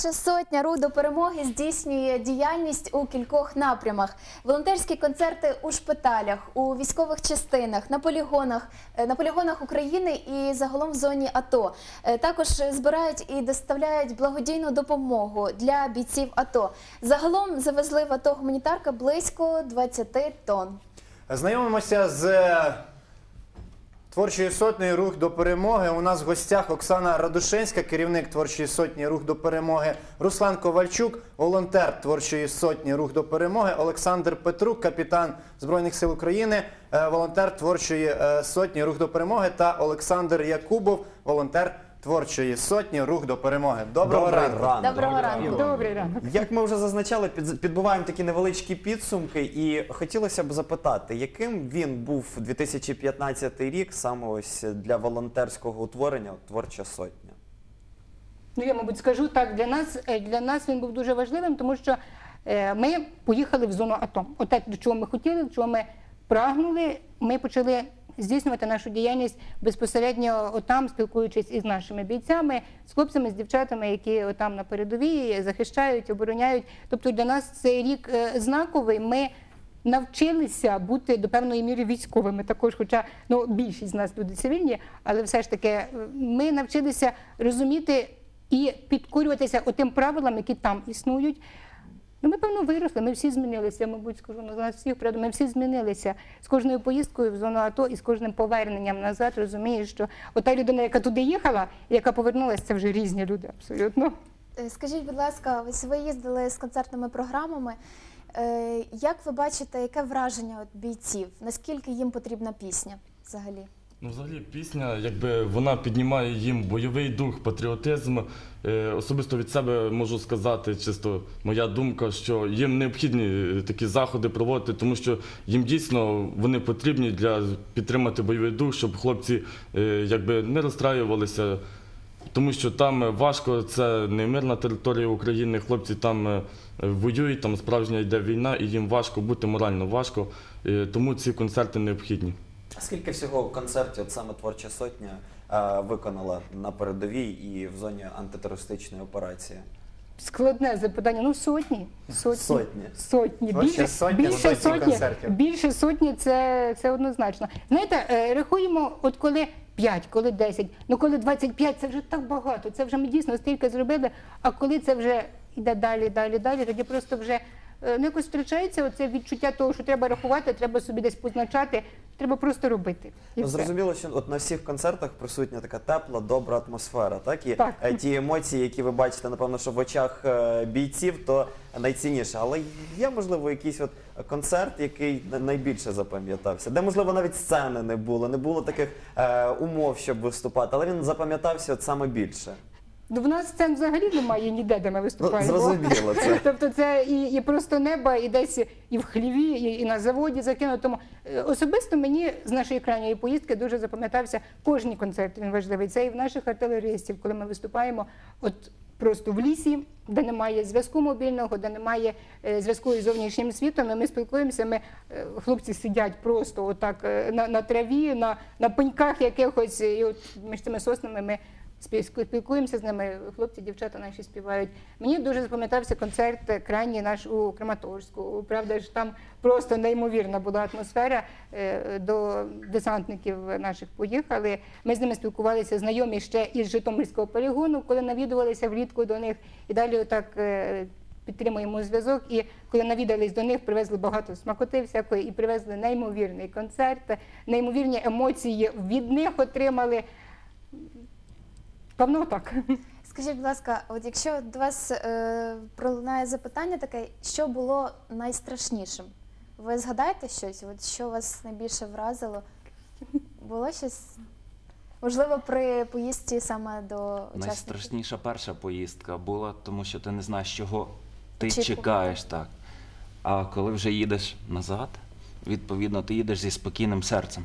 Творча сотня рух до перемоги здійснює діяльність у кількох напрямах: волонтерські концерти у шпиталях, у військових частинах, на полігонах, е, на полігонах України і загалом в зоні АТО. Е, Також збирають і доставляють благодійну допомогу для бійців АТО. Загалом завезли в АТО гуманітарка близько 20 тонн. Знайомимося з е, творчої сотні Рух до перемоги. У нас в гостях Оксана Радушенська, керівник творчої сотні Рух до перемоги, Руслан Ковальчук, волонтер творчої сотні Рух до перемоги, Олександр Петрук, капітан Збройних сил України, е, волонтер творчої е, сотні Рух до перемоги та Олександр Якубов, волонтер творчої сотні Рух до перемоги. Доброго ранку. Доброго ранку. Добрий ранок. Як ми вже зазначали, під- підбиваємо такі невеличкі підсумки, і хотілося б запитати, яким він був 2015 рік саме ось для волонтерського утворення Творча сотня? Ну я, мабуть, скажу так, для нас, е, для нас він був дуже важливим, тому що е, ми поїхали в зону АТО. Оте, до чого ми хотіли, до чого ми прагнули, ми почали здійснювати нашу діяльність безпосередньо отам, спілкуючись із нашими бійцями, з хлопцями, з дівчатами, які отам на передовій захищають, обороняють. Тобто для нас цей рік е, знаковий. Ми навчилися бути до певної міри військовими також, хоча ну, більшість з нас люди цивільні, але все ж таки е, ми навчилися розуміти і підкорюватися отим правилам, які там існують. Ну, ми, певно, виросли, ми всі змінилися, мабуть, скажу на нас всіх ми всі змінилися з кожною поїздкою в зону АТО і з кожним поверненням назад, розумієш, що ота людина, яка туди їхала, яка повернулася, це вже різні люди абсолютно. Е, Скажіть, будь ласка, ось ви їздили з концертними програмами. Е, Як ви бачите, яке враження от бійців? Наскільки їм потрібна пісня взагалі? Ну, взагалі, пісня, якби вона піднімає їм бойовий дух, патріотизм. Е, особисто від себе можу сказати, чисто моя думка, що їм необхідні е, такі заходи проводити, тому що їм дійсно вони потрібні для підтримати бойовий дух, щоб хлопці е, якби не розстраювалися. Тому що там важко, це не мирна територія України. Хлопці там е, воюють, там справжня йде війна, і їм важко бути морально важко. Е, Тому ці концерти необхідні. А скільки всього концертів от саме Творча сотня е, виконала на передовій і в зоні антитерористичної операції? Складне запитання. Ну, сотні. Сотні. Сотні. Сотні. Більше, сотня, більше сотні сотні, концертів. більше сотні це, це однозначно. Знаєте, е, рахуємо, от коли 5, коли 10, ну коли 25, це вже так багато. Це вже ми дійсно стільки зробили. А коли це вже йде далі, далі, далі, тоді просто вже ну, якось втрачається оце відчуття того, що треба рахувати, треба собі десь позначати, треба просто робити. І все. зрозуміло, що от на всіх концертах присутня така тепла, добра атмосфера. Так і Так. е, ті емоції, які ви бачите, напевно, що в очах е, бійців, то найцінніше. Але є можливо якийсь от концерт, який на- найбільше запам'ятався, де можливо навіть сцени не було, не було таких е, умов, щоб виступати, але він запам'ятався от саме більше. Ну, в нас сцен взагалі немає ніде, де ми Ну, виступаємо. зрозуміло це. Тобто це і, і просто небо, і десь і в хліві, і, і на заводі закинуто. Тому е, особисто мені з нашої крайньої поїздки дуже запам'ятався кожний концерт. Він важливий. Це і в наших артилеристів, коли ми виступаємо, от просто в лісі, де немає зв'язку мобільного, де немає е, зв'язку із зовнішнім світом. І ми спілкуємося. Ми е, хлопці сидять просто отак на, на траві, на, на пеньках якихось, і от між цими соснами ми. Спі- Спілкуємося з ними, хлопці, дівчата наші співають. Мені дуже запам'ятався концерт е, крайній наш у Краматорську. Правда ж, там просто неймовірна була атмосфера. Е, До десантників наших поїхали. Ми з ними спілкувалися, знайомі ще із Житомирського полігону, коли навідувалися влітку до них. І далі отак е, підтримуємо зв'язок. І коли навідались до них, привезли багато смакоти всякої і привезли неймовірний концерт, неймовірні емоції від них отримали. Певно, так. Скажіть, будь ласка, от якщо до вас е, пролунає запитання таке, що було найстрашнішим? Ви згадаєте щось? От що вас найбільше вразило? Було щось? Можливо, при поїздці саме до учасників? Найстрашніша перша поїздка була, тому що ти не знаєш, чого ти Очікувати. чекаєш так. А коли вже їдеш назад, відповідно, ти їдеш зі спокійним серцем,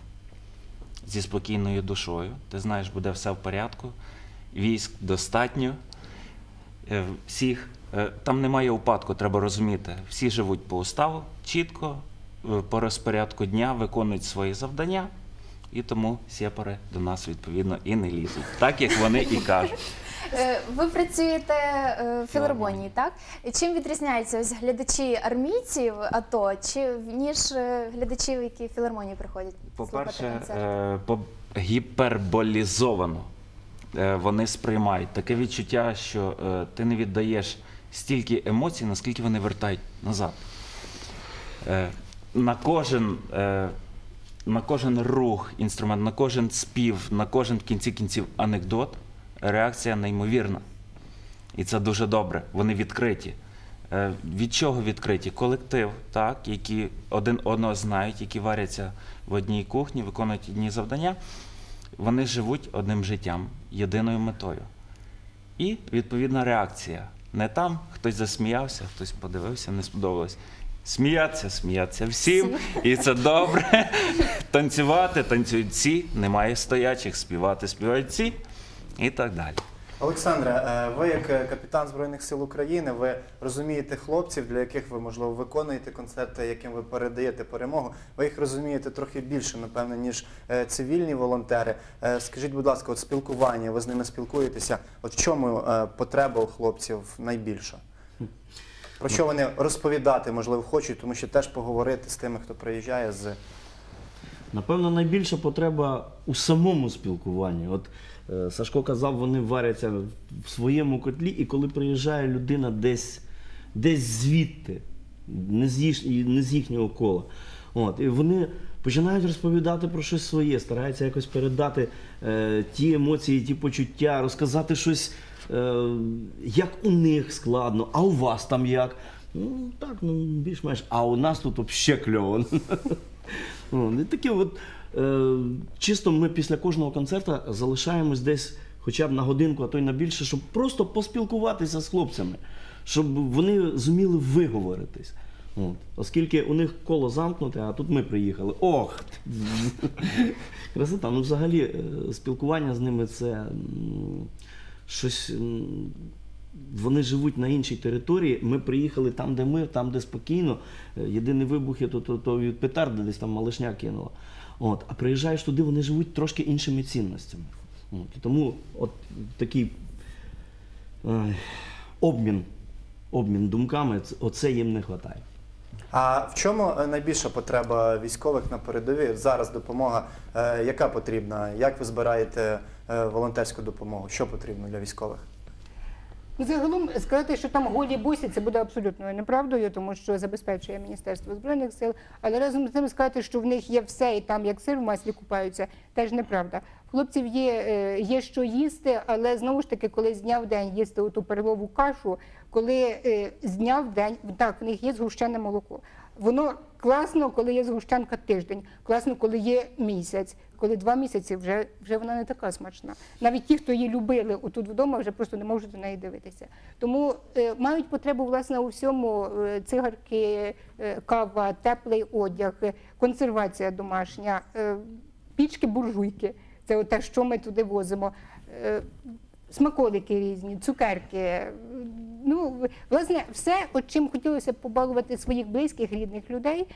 зі спокійною душою. Ти знаєш, буде все в порядку, військ достатньо. е, Всіх е, там немає упадку, треба розуміти. Всі живуть по уставу, чітко, е, по розпорядку дня виконують свої завдання, і тому сепари до нас відповідно і не лізуть, так як вони і кажуть. Ви працюєте в філармонії, так? Чим відрізняються ось глядачі армійців АТО, чи ніж глядачів, які в філармонії приходять? По-перше, слухати концерт? е, по- гіперболізовано вони сприймають таке відчуття, що е, ти не віддаєш стільки емоцій, наскільки вони вертають назад. Е, На кожен, е, на кожен рух інструмент, на кожен спів, на кожен в кінці кінців анекдот, реакція неймовірна. І це дуже добре. Вони відкриті. Е, Від чого відкриті? Колектив, так, які один одного знають, які варяться в одній кухні, виконують одні завдання. Вони живуть одним життям, єдиною метою. І відповідна реакція. Не там хтось засміявся, хтось подивився, не сподобалось. Сміятися, сміятися всім, і це добре. Танцювати, танцюють ці, немає стоячих, співати, співають ці, і так далі. Олександре, е, ви як е, капітан Збройних сил України, ви розумієте хлопців, для яких ви, можливо, виконуєте концерти, яким ви передаєте перемогу. Ви їх розумієте трохи більше, напевно, ніж е, цивільні волонтери. Скажіть, будь ласка, от спілкування, ви з ними спілкуєтеся. От в чому потреба у хлопців найбільша? Про що вони розповідати, можливо, хочуть, тому що теж поговорити з тими, хто приїжджає з Напевно, найбільша потреба у самому спілкуванні. От Сашко казав, вони варяться в своєму котлі, і коли приїжджає людина десь, десь звідти, не з, їх, не з їхнього кола. От, і вони починають розповідати про щось своє, стараються якось передати е, ті емоції, ті почуття, розказати щось, е, як у них складно, а у вас там як. Ну так, ну більш-менш, а у нас тут взагалі кльово. Таке от, е, чисто ми після кожного концерту залишаємось десь хоча б на годинку, а то й на більше, щоб просто поспілкуватися з хлопцями, щоб вони зуміли виговоритись. От. Оскільки у них коло замкнуте, а тут ми приїхали. Ох! Красота. Ну, взагалі, е, спілкування з ними це щось. Вони живуть на іншій території. Ми приїхали там, де ми, там, де спокійно. Е, Єдиний вибух є то, то, то від петарди десь там малишня кинула. От. А приїжджаєш туди, вони живуть трошки іншими цінностями. От. Тому от такий е, обмін, обмін думками, це- оце їм не вистачає. А в чому е, найбільша потреба військових на передовій? Зараз допомога, е, яка потрібна? Як ви збираєте е, волонтерську допомогу? Що потрібно для військових? Ну, Загалом сказати, що там голі босі, це буде абсолютною неправдою, тому що забезпечує Міністерство збройних сил. Але разом з тим сказати, що в них є все і там як сир в маслі купаються, теж неправда. Хлопців є, е, є що їсти, але знову ж таки, коли з дня в день їсти оту перлову кашу, коли е, з дня в день так, в них є згущене молоко. Воно класно, коли є згущенка тиждень, класно, коли є місяць. Коли два місяці вже, вже вона не така смачна. Навіть ті, хто її любили отут вдома, вже просто не можуть на неї дивитися. Тому е, мають потребу власне у всьому е, цигарки, е, кава, теплий одяг, консервація домашня, е, пічки буржуйки. Це те, що ми туди возимо. Е, Смаколики різні, цукерки. Ну, власне, все, от чим хотілося побалувати своїх близьких, рідних людей,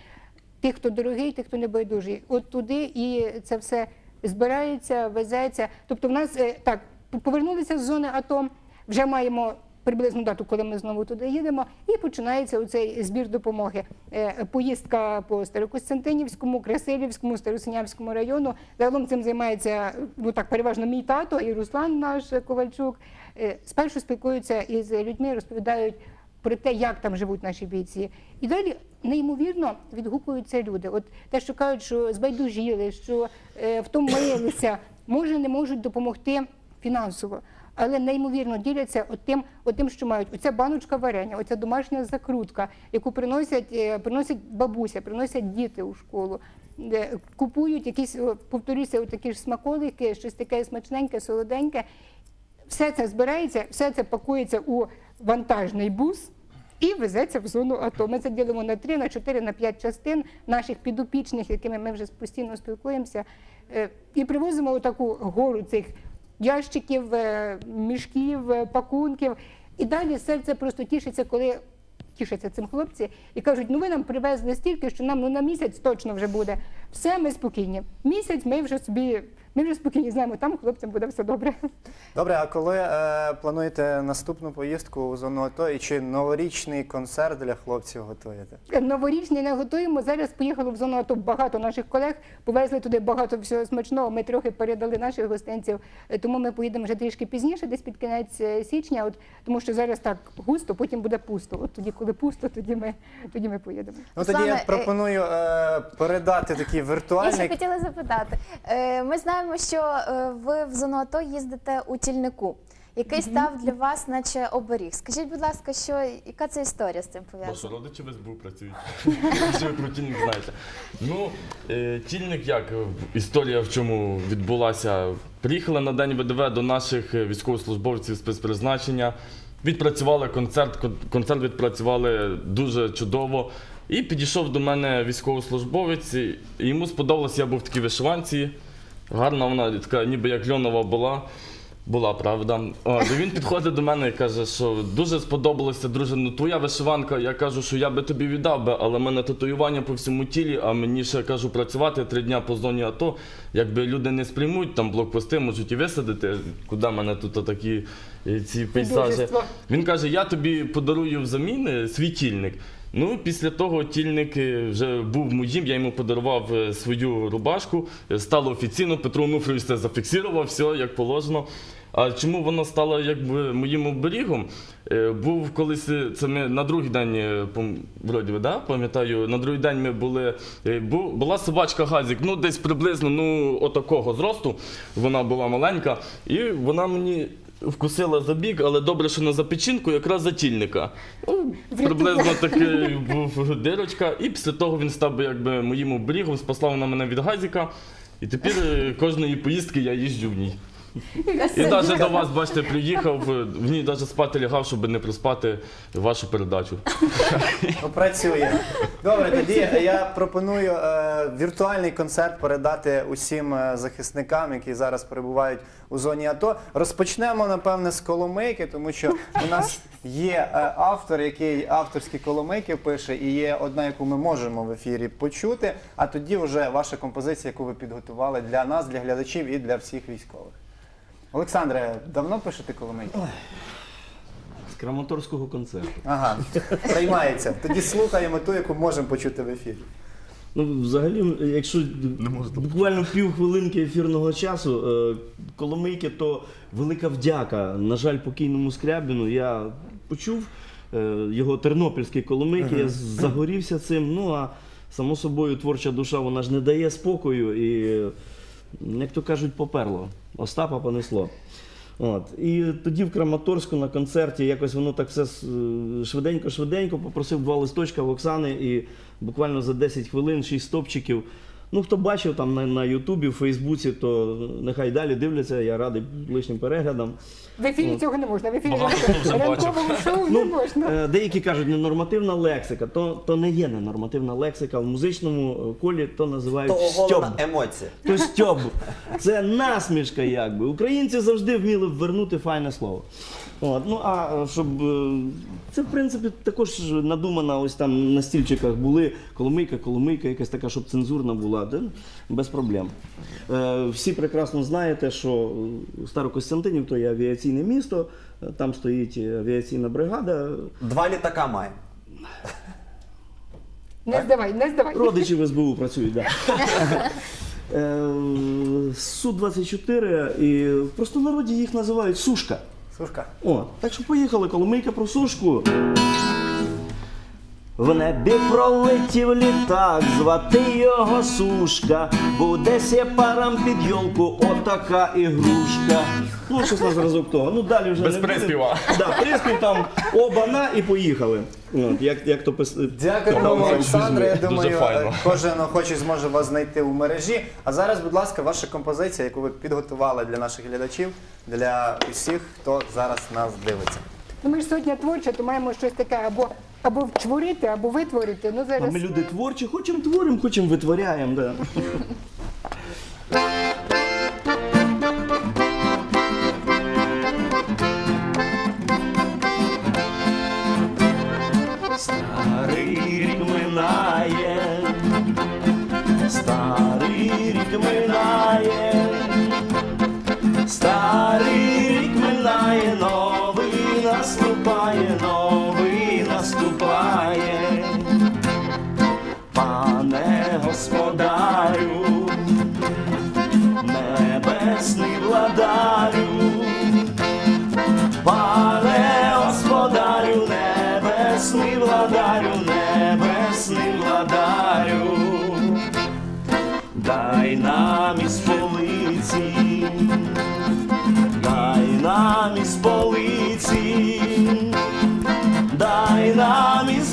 тих, хто дорогий, тих, хто небайдужий. От туди і це все збирається, везеться. Тобто, в нас е, так повернулися з зони АТО, вже маємо. Приблизну дату, коли ми знову туди їдемо, і починається оцей збір допомоги. Е, Поїздка по Старокостянтинівському, Красилівському, Старосинявському району. Загалом цим займається ну так переважно мій тато і Руслан наш Ковальчук. Е, Спершу спілкуються із людьми, розповідають про те, як там живуть наші бійці. І далі неймовірно відгукуються люди. От те, що кажуть, що збайдужіли, що е, втомилися, може не можуть допомогти фінансово. Але неймовірно діляться тим, тим, що мають. Оця баночка варення, оця домашня закрутка, яку приносять, е, приносять бабуся, приносять діти у школу. Е, Купують якісь, повторюся, такі ж смаколики, щось таке смачненьке, солоденьке. Все це збирається, все це пакується у вантажний бус і везеться в зону АТО. Ми це ділимо на 3, на 4, на 5 частин наших підопічних, якими ми вже постійно спілкуємося, Е, і привозимо таку гору цих ящиків, е, мішків, е, пакунків. І далі серце просто тішиться, коли тішаться цим хлопці і кажуть, ну ви нам привезли стільки, що нам ну, на місяць точно вже буде. Все, ми спокійні. Місяць ми вже собі ми вже спокійні знаємо, там хлопцям буде все добре. Добре, а коли е, плануєте наступну поїздку у зону АТО і чи новорічний концерт для хлопців готуєте? Новорічний не готуємо. Зараз поїхало в зону АТО багато наших колег, повезли туди багато всього смачного. Ми трохи передали наших гостинців, Е, тому ми поїдемо вже трішки пізніше, десь під кінець е, січня. От тому що зараз так густо, потім буде пусто. От тоді, коли пусто, тоді ми тоді ми поїдемо. Ну тоді я е, пропоную е, передати такий Я ще хотіла запитати. Е, Ми знаємо, що е, ви в зону АТО їздите у тільнику, який став для вас, наче оберіг. Скажіть, будь ласка, що яка це історія з цим Ваші пов'язана? родичі в СБУ працюють. Що ви про тільник знаєте? Ну, е, тільник як е, історія в чому відбулася? Приїхали на день ВДВ до наших військовослужбовців спецпризначення. Відпрацювали концерт, концерт відпрацювали дуже чудово. І підійшов до мене військовослужбовець, і йому сподобалось, я був в такій вишиванці. Гарна вона, така ніби як льонова була. Була правда. О, і він підходить до мене і каже, що дуже сподобалося, друже, ну твоя вишиванка. Я кажу, що я би тобі віддав би, але в мене татуювання по всьому тілі, а мені ще кажу працювати три дня по зоні АТО. Якби люди не сприймуть, там блокпости можуть і висадити. Куди мене тут такі е, ці пейзажі? Він каже: я тобі подарую взамін е, свій тільник. Ну, після того тільник е, вже був моїм, я йому подарував е, свою рубашку, е, стало офіційно, Петро Онуфрович це зафіксував, все як положено. А чому воно стало якби моїм оберігом? Був колись це ми на другий день, вроді да? пам'ятаю, на другий день ми були. Була собачка Газік, ну десь приблизно ну, отакого зросту. Вона була маленька, і вона мені вкусила за бік, але добре, що на запечінку, якраз за тільника. Ну, приблизно такий був дирочка. І після того він став би якби моїм оберігом, спасла вона мене від газіка. І тепер е, кожної поїздки я їжджу в ній. І навіть до вас, бачите, приїхав, в ній навіть спати лягав, щоб не проспати вашу передачу. Ну, працює. Добре, тоді я пропоную е, віртуальний концерт передати усім е, захисникам, які зараз перебувають у зоні АТО. Розпочнемо, напевне, з коломийки, тому що у нас є е, автор, який авторські коломийки пише, і є одна, яку ми можемо в ефірі почути. А тоді вже ваша композиція, яку ви підготували для нас, для глядачів і для всіх військових. Олександре, давно пишете коломийки? З Краматорського концерту. Ага, приймається. Тоді слухаємо ту, яку можемо почути в ефірі. Ну, взагалі, якщо буквально півхвилинки ефірного часу, е, Коломийки, то велика вдяка. На жаль, покійному Скрябіну я почув е, його тернопільські Коломийки, я загорівся цим. Ну а само собою творча душа вона ж не дає спокою і, е, як то кажуть, поперло. Остапа понесло. От. І тоді в Краматорську на концерті якось воно так все е, швиденько-швиденько попросив два листочка в Оксани і буквально за 10 хвилин, 6 стопчиків. Ну, хто бачив там на, на Ютубі, в Фейсбуці, то нехай далі дивляться, я радий лишнім переглядам. В ефірі цього не можна. В ефірі Багато хто вже ранкового шоу не можна. Е, Деякі кажуть, ненормативна лексика, то, то не є ненормативна лексика. В музичному е, колі то називають То стьоб. оголена емоція. То стьоб. Це насмішка, якби. Українці завжди вміли вернути файне слово. От, ну а е, щоб е, це в принципі також надумана, ось там на стільчиках були коломийка, коломийка, якась така, щоб цензурна була, де, без проблем. Е, всі прекрасно знаєте, що Старокостянтинів то є авіаційне місто, е, там стоїть авіаційна бригада. Два літака має. Не здавай, не здавай. Родичі в СБУ працюють, так. Да. Су-24, і в простонароді їх називають сушка. Сушка. О, так що поїхали, коломийка про сушку. В небі пролетів літак, звати його сушка, буде сепарам під йолку отака ігрушка. Ну, щось на зразок того. Ну далі вже Без не приспіва. Да, приспів там оба-на і поїхали. От, як, як то пис... Дякую Добре, вам, Олександре. Я дуже думаю, файно. кожен охочий зможе вас знайти у мережі. А зараз, будь ласка, ваша композиція, яку ви підготували для наших глядачів, для усіх, хто зараз нас дивиться. Ну, ми ж сьогодні творча, то маємо щось таке або, або творити, або витворити. Ну, А зараз... ми люди творчі, хочемо творимо, хочемо витворяємо. Да.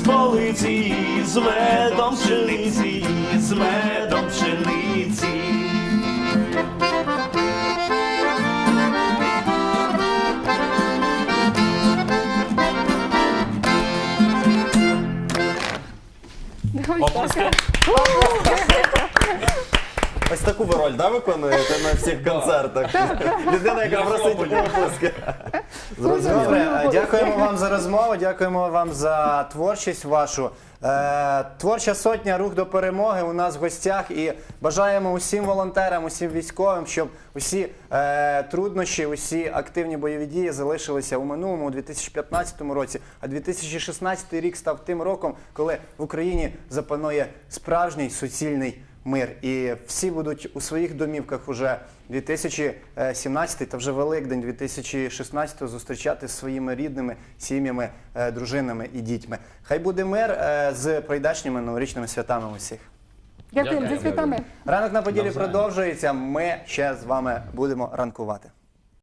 Полиці, з медом пшениці, з медом пшениці. Оплески. Ось таку ви роль да, виконуєте на всіх концертах. Людина, яка просить оплески. Зрозуміло. Добре, е, дякуємо вам за розмову, дякуємо вам за творчість вашу. Е, Творча сотня рух до перемоги у нас в гостях і бажаємо усім волонтерам, усім військовим, щоб усі е, труднощі, усі активні бойові дії залишилися у минулому у 2015 році. А 2016 рік став тим роком, коли в Україні запанує справжній суцільний мир. І всі будуть у своїх домівках уже 2017 та вже Великдень 2016 зустрічати з своїми рідними, сім'ями, е, дружинами і дітьми. Хай буде мир е, з прийдачними новорічними святами усіх. Дякуємо за святами. Ранок на поділі продовжується. Ми ще з вами будемо ранкувати.